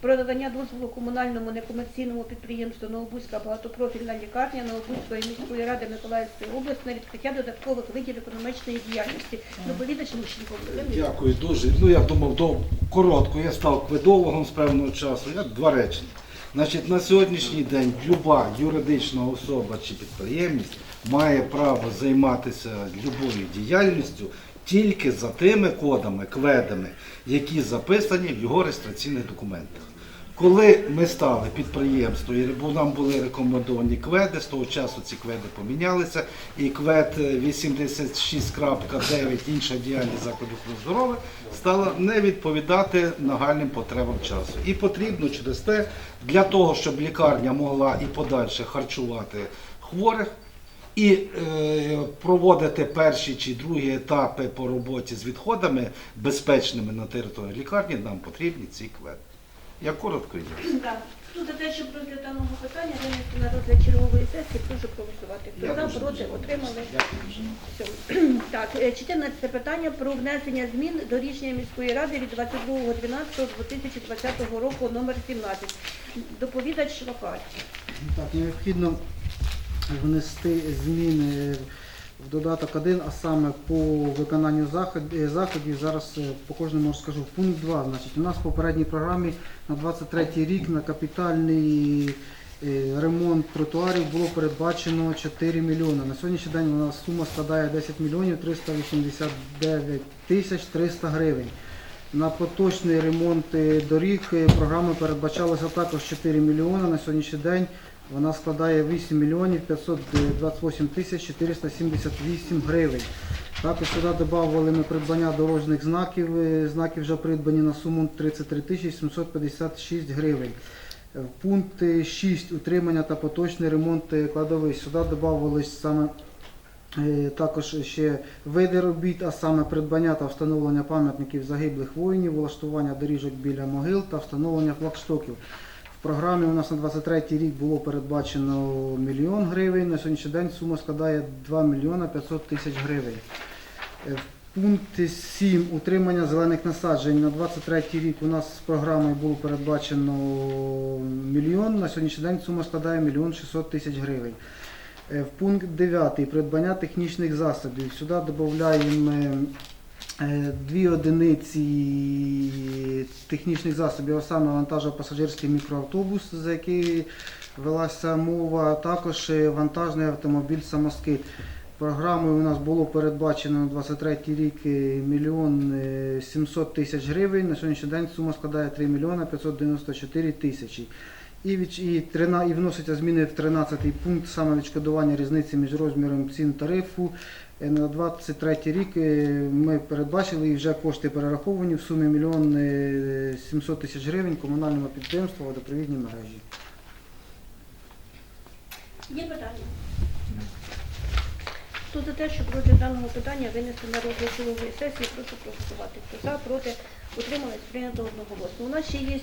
про надання дозволу комунальному некомерційному підприємству Новобузька багатопрофільна лікарня Новобузької міської ради Миколаївської області на відкриття додаткових видів економічної діяльності. Доповідач Лущенко. Дякую дуже. Ну я думав, до коротко. Я став кведологом з певного часу. Я два речення. Значить, на сьогоднішній день люба юридична особа чи підприємність має право займатися любою діяльністю тільки за тими кодами, кведами, які записані в його реєстраційних документах. Коли ми стали підприємством, і нам були рекомендовані кведи, з того часу ці кведи помінялися, і квед е, 86.9 інша діяльність закладів охорони здоров'я стала не відповідати нагальним потребам часу. І потрібно через те, для того, щоб лікарня могла і подальше харчувати хворих, і е, проводити перші чи другі етапи по роботі з відходами безпечними на території лікарні, нам потрібні ці кведи. Я коротко йду. Так. Хто за те, щоб розгляд даного питання винести на розгляд чергової сесії, прошу проголосувати. Хто за, проти, отримали. Все. Так, е, 14 питання про внесення змін до рішення міської ради від 22.12.2020 року номер 17. Доповідач Лопать. Так, необхідно внести зміни в додаток 1, а саме по виконанню е, заходів. Зараз е, по кожному скажу. Пункт 2. Значить, у нас в попередній програмі на 23 рік на капітальний е, ремонт тротуарів було передбачено 4 мільйони. На сьогоднішній день у нас сума складає 10 мільйонів 389 тисяч 300 гривень. На поточний ремонт доріг програми передбачалося також 4 мільйони. На сьогоднішній день вона складає 8 мільйонів 528 тисяч 478 гривень. Також сюди додавали ми придбання дорожніх знаків. Е, Знаки вже придбані на суму 33 тисяч 756 гривень. Е, пункт 6 утримання та поточний ремонт е, кладовищ. Сюди додавались саме Також ще види робіт, а саме придбання та встановлення пам'ятників загиблих воїнів, влаштування доріжок біля могил та встановлення флагштоків. В програмі у нас на 23 рік було передбачено мільйон гривень. На сьогоднішній день сума складає 2 мільйона 500 тисяч гривень. Е, В пункті 7 утримання зелених насаджень на 23 рік у нас з програмою було передбачено мільйон. На сьогоднішній день сума складає мільйон 600 тисяч гривень. Е, В пункт 9 придбання технічних засобів. Сюди додаємо дві одиниці технічних засобів, а саме вантажно-пасажирський мікроавтобус, за який велася мова, також е, вантажний автомобіль самоскид. Програмою у нас було передбачено на 23 рік е, мільйон е, 700 тисяч гривень. На сьогоднішній день сума складає 3 мільйона 594 тисячі. І, від, і, трина- і вносяться зміни в 13 пункт саме відшкодування різниці між розміром цін тарифу. Е, На 23 рік е, ми передбачили і вже кошти перераховані в сумі 1 мільйон 700 тисяч гривень комунальному підприємству водопровідні мережі. Є питання? Хто за те, щоб розгляд даного питання винести на розгляд чергової сесії, прошу проголосувати. Хто за, проти, утримались, прийнято одноголосно. У нас ще є